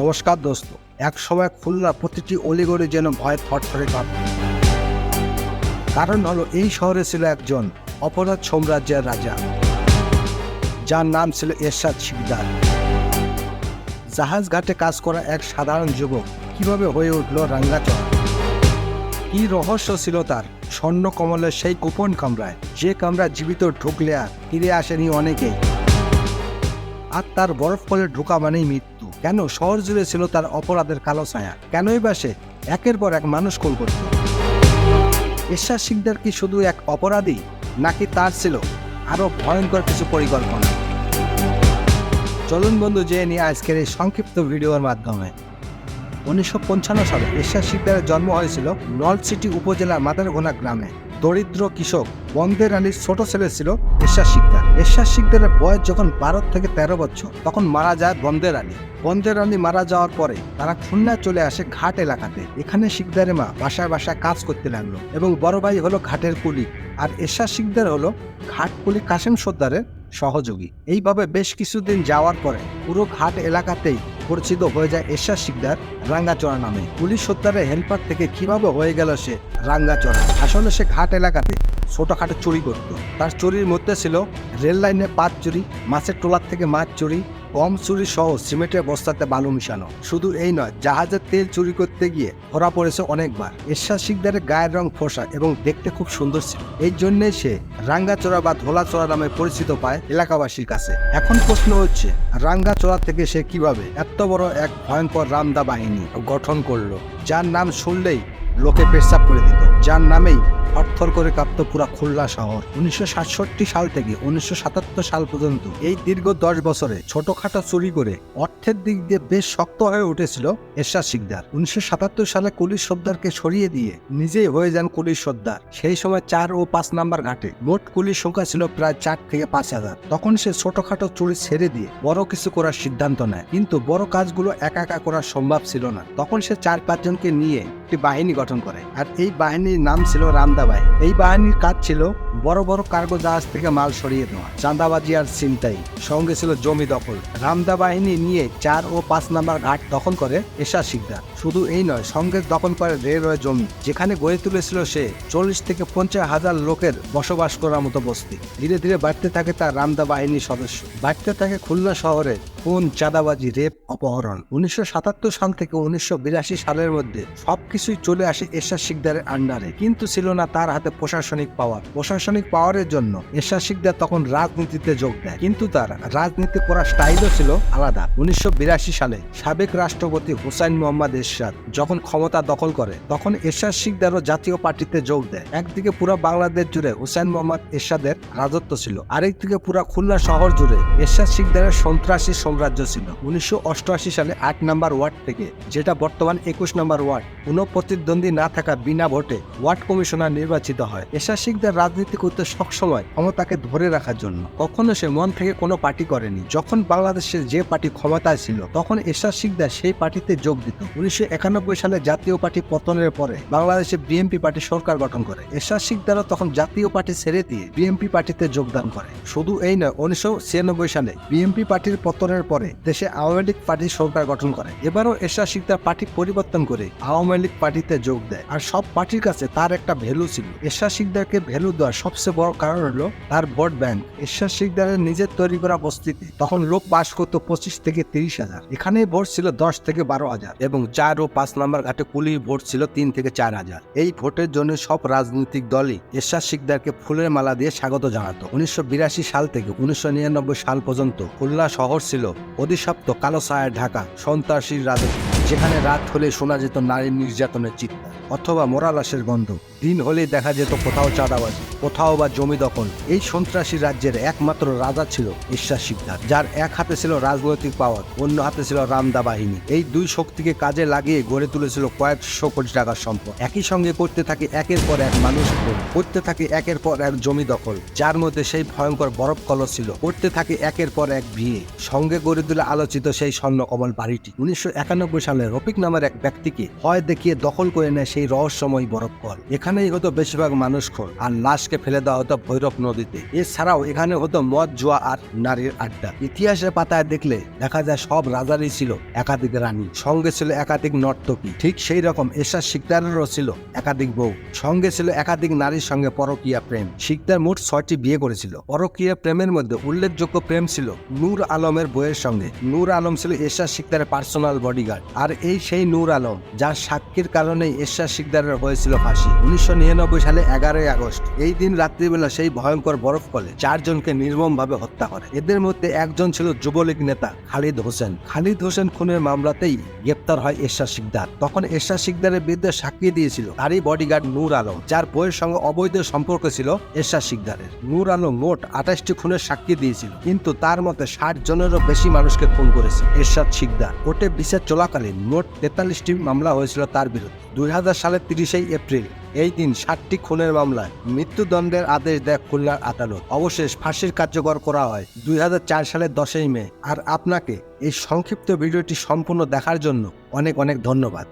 নমস্কার দোস্ত। এক সময় খুলনা প্রতিটি অলিগলি যেন ভয়ে থরথরে কাঁপত কারণ হলো এই শহরে ছিল একজন অপরাধ সাম্রাজ্যের রাজা। যার নাম ছিল এরশাদ শিকদার। জাহাজ ঘাটে কাজ করা এক সাধারণ যুবক কীভাবে হয়ে উঠল রাঙ্গাচর কি রহস্য ছিল তার? স্বর্ণ কমলের সেই গোপন কামরায় যে কামরা জীবিত ঢুকলে আর ফিরে আসেনি অনেকেই আর তার বরফ করে ঢোকা মানেই মৃত্যু। কেন শহর জুড়ে ছিল তার অপরাধের কালো ছায়া? কেনই বা সে একের পর এক মানুষ খুন করত? ঈশ্বর সিকদার কি শুধু এক অপরাধী, নাকি তার ছিল আরও ভয়ঙ্কর কিছু পরিকল্পনা? চলুন বন্ধু যে নিয়ে আজকের এই সংক্ষিপ্ত ভিডিওর মাধ্যমে। উনিশশো পঞ্চান্ন সালে এরশাদ শিকদারের জন্ম হয়েছিল নর্থ নলসিটি উপজেলার মাদারঘোনা গ্রামে। দরিদ্র কৃষক বন্দের রানীর ছোট ছেলে ছিল এরশাদ শিকদার। এরশাদ শিকদারের বয়স যখন বারো থেকে তেরো বছর, তখন মারা যায় বন্দের রানী। বন্দের রানী মারা যাওয়ার পরে তারা খুলনা চলে আসে ঘাট এলাকাতে। এখানে শিকদারের মা বাসায় বাসায় কাজ করতে লাগল এবং বড় ভাই হলো ঘাটের কুলি আর এরশাদ শিকদার হলো ঘাট কুলি কাশেম সর্দারের সহযোগী। এইভাবে বেশ কিছুদিন যাওয়ার পরে পুরো ঘাট এলাকাতেই পরিচিত হয়ে যায় এরশাদ শিকদার রাঙ্গাচড়া নামে। পুলিশ হত্যারে হেল্পার থেকে কীভাবে হয়ে গেল সে রাঙ্গাচড়া? আসলে সে ঘাট এলাকাতে ছোটখাটো চুরি করত। তার চুরির মধ্যে ছিল রেল লাইনে পাত চুরি, মাছের টোলার থেকে মাছ চুরি কম চুরি সহ সিমেন্টের বস্তাতে বালু মিশানো। শুধু এই নয়, জাহাজের তেল চুরি করতে গিয়ে ধরা পড়েছে অনেকবার। এরশাদ শিকদারের গায়ের রং ফোসা এবং দেখতে খুব সুন্দর ছিল। এই জন্যই সে রাঙ্গাচোরা বা ধোলাচোরা নামে পরিচিত পায় এলাকাবাসীর কাছে। এখন প্রশ্ন হচ্ছে, রাঙ্গাচোরা থেকে সে কীভাবে এত বড় এক ভয়ঙ্কর রামদা বাহিনী গঠন করল? যার নাম শুনলেই লোকে পেশাব করে দিত। যার নামেই থরথর করে কাঁপত পুরা খুলনা শহর। উনিশশো সাতষট্টি সাল থেকে উনিশশো সাতাত্তর সাল পর্যন্ত এই দীর্ঘ দশ বছরে ছোটখাটো চুরি করে অর্থের দিক দিয়ে বেশ শক্ত হয়ে উঠেছিল এরশাদ শিকদার। উনিশশো সালে কুলিশ সর্দারকে সরিয়ে দিয়ে নিজেই হয়ে যান কুলিশ সর্দার। সেই সময় চার ও পাঁচ নাম্বার ঘাটে মোট কুলির সংখ্যা ছিল প্রায় চার থেকে পাঁচ হাজার। তখন সে ছোটখাটো চুরি ছেড়ে দিয়ে বড় কিছু করার সিদ্ধান্ত নেয়। কিন্তু বড় কাজগুলো একা একা করা সম্ভব ছিল না। তখন সে চার পাঁচজনকে নিয়ে একটি বাহিনী গঠন করে। আর এই বাহিনীর নাম ছিল রামদা বাহিনী এই বাহিনীর কাজ ছিল বড় বড় কার্গো জাহাজ থেকে মাল সরিয়ে দেওয়া। চাঁদাবাজি আর চিন্তাই সঙ্গে ছিল জমি দখল। রামদা বাহিনী নিয়ে চার ও পাঁচ নাম্বার ঘাট দখল করে এশা শিকদার। শুধু এই নয়, সঙ্গে দখল করে রেলওয়ে জমি। যেখানে গড়ে তুলেছিল সে চল্লিশ থেকে পঞ্চাশ হাজার লোকের বসবাস করার মতো বস্তি। ধীরে ধীরে বাড়তে থাকে তার রামদা বাহিনীর সদস্য। বাড়তে থাকে খুলনা শহরে খুন চাঁদাবাজি, রেপ, অপহরণ? উনিশশো সাতাত্তর সাল থেকে উনিশশো বিরাশি সালের মধ্যে সবকিছুই চলে আসে এরশাদ শিকদারের আন্ডারে। কিন্তু ছিল না তার হাতে প্রশাসনিক পাওয়ার। প্রশাসনিক পাওয়ারের জন্য এরশাদ তখন রাজনীতিতে যোগ দেয়। কিন্তু তার রাজনীতি করার স্টাইলও ছিল আলাদা। উনিশশো বিরাশি সালে সাবেক রাষ্ট্রপতি হুসাইন মোহাম্মদ এরশাদ যখন ক্ষমতা দখল করে, তখন এরশাদ শিকদারও জাতীয় পার্টিতে যোগ দেয়। একদিকে পুরো বাংলাদেশ জুড়ে হুসাইন মোহাম্মদ এরশাদের রাজত্ব ছিল। আরেকদিকে পুরো খুলনা শহর জুড়ে এরশাদ শিকদারের সন্ত্রাসী সাম্রাজ্য ছিল। উনিশশো অষ্টআশি সালে আট নম্বর ওয়ার্ড থেকে, যেটা বর্তমান একুশ নম্বর ওয়ার্ড, কোনো প্রতিদ্বন্দ্বী না থাকা বিনা ভোটে ওয়ার্ড কমিশনার নির্বাচিত হয়। এরশাদ শিকদার রাজনীতি করতে সবসময় ক্ষমতাকে ধরে রাখার জন্য। কখনো সে মন থেকে কোনো পার্টি করেনি। যখন বাংলাদেশের যে পার্টি ক্ষমতায় ছিল, তখন এরশাদ শিকদার সেই পার্টিতে যোগ দিত। উনিশশো একানব্বই সালে জাতীয় পার্টি পতনের পরে বাংলাদেশে বিএনপি পার্টি সরকার গঠন করে। এরশাদ শিকদারও তখন জাতীয় পার্টি ছেড়ে দিয়ে বিএনপি পার্টিতে যোগদান করে। শুধু এই নয়, উনিশশো সালে বিএনপি পার্টির পতনের পরে দেশে আওয়ামী লীগ পার্টি সরকার গঠন করে। এবারও এরশাদ শিকদার পার্টি পরিবর্তন করে আওয়ামী লীগ পার্টিতে যোগ দেয়। আর সব পার্টির কাছে তার একটা ভ্যালু ছিল। এরশাদ শিকদারকে ভ্যালু দেওয়ার সবচেয়ে বড় কারণ হলো তার ভোট ব্যাংক। এরশাদ শিকদারের নিজের তৈরি করা বস্তিতে তখন লোক পাশ করতো পঁচিশ থেকে তিরিশ হাজার। এখানে ভোট ছিল দশ থেকে বারো হাজার এবং চার ও পাঁচ নম্বর ঘাটে কুলি ভোট ছিল তিন থেকে চার হাজার। এই ভোটের জন্য সব রাজনৈতিক দলই এরশাদ শিকদারকে ফুলের মালা দিয়ে স্বাগত জানাতো। উনিশশো বিরাশি সাল থেকে উনিশশো নিরানব্বই সাল পর্যন্ত খুলনা শহর ছিল অধিসপ্ত কালো ছায়ায় ঢাকা সন্ত্রাসীর রাজত্ব, যেখানে রাত হলে শোনা যেত নারী নির্যাতনের চিৎকার অথবা মোরা লাশের গন্ধ। দিন হলেই দেখা যেত কোথাও চাঁদাবাজি, কোথাও বা জমি দখল। এই সন্ত্রাসী রাজ্যের একমাত্র রাজা ছিল ঈশ্বর শিকদার, যার এক হাতে ছিল রাজনৈতিক পাওয়ার, অন্য হাতে ছিল রামদা বাহিনী। এই দুই শক্তিকে কাজে লাগিয়ে গড়ে তুলেছিল কয়েকশো কোটি টাকার সম্পদ। একই সঙ্গে করতে থাকে একের পর এক মানুষ করতে থাকে একের পর এক জমি দখল, যার মধ্যে সেই ভয়ঙ্কর বরফ কলস ছিল। করতে থাকে একের পর এক বিয়ে সঙ্গে গড়ে তুলে আলোচিত সেই স্বর্ণ কমল বাড়িটি। উনিশশো একানব্বই সালে রফিক নামের এক ব্যক্তিকে হয় দেখিয়ে দখল করে নেয় সেই রহস্যময় বরফ কল এখানেই হতো বেশিরভাগ মানুষ খোল আর লাশকে ফেলে দেওয়া হতো ভৈরব নদীতে। এছাড়াও এখানে হতো মদ, জুয়া আর নারীর আড্ডা। ইতিহাসের পাতায় দেখলে দেখা যায় সব রাজারই ছিল একাধিক রানী। সঙ্গে ছিল একাধিক নর্তকী। ঠিক সেই রকম এশার শিকদারেরও ছিল একাধিক বউ। সঙ্গে ছিল একাধিক নারীর সঙ্গে পরকীয়া প্রেম। শিকদার মোট ছয়টি বিয়ে করেছিল। পরকীয়া প্রেমের মধ্যে উল্লেখযোগ্য প্রেম ছিল নূর আলমের বইয়ের সঙ্গে। নূর আলম ছিল এশার শিকদারের পার্সোনাল বডিগার্ড। আর এই সেই নূর আলম, যার সাক্ষীর কারণে এশার শিকদারের হয়েছিল ফাঁসি। উনিশশো নিরানব্বই সালে এগারোই আগস্ট, এই দিন রাত্রিবেলা সেই ভয়ঙ্কর বরফ কলে চারজনকে নির্মমভাবে হত্যা করে। এদের মধ্যে একজন ছিল যুবলীগ নেতা খালিদ হোসেন। খালিদ হোসেন খুনের মামলাতেই গ্রেপ্তার হয় এরশাদ শিকদার। তখন এরশাদ শিকদারের বিরুদ্ধে সাক্ষী দিয়েছিল তারই বডিগার্ড নূর আলম, যার বইয়ের সঙ্গে অবৈধ সম্পর্ক ছিল এরশাদ শিকদারের। নূর আলম মোট আঠাশটি খুনের সাক্ষী দিয়েছিল, কিন্তু তার মতে ষাট জনেরও বেশি মানুষকে খুন করেছে এরশাদ শিকদার। কোর্টে বিচার চলাকালীন মোট তেতাল্লিশটি মামলা হয়েছিল তার বিরুদ্ধে। দুই হাজার সালের তিরিশেই এপ্রিল, এই দিন সাতটি খুনের মামলায় মৃত্যুদণ্ডের আদেশ দেয় খুলনার আদালত। অবশেষ ফাঁসির কার্যকর করা হয় দুই হাজার চার সালের দশই মে। আর আপনাকে এই সংক্ষিপ্ত ভিডিওটি সম্পূর্ণ দেখার জন্য অনেক অনেক ধন্যবাদ।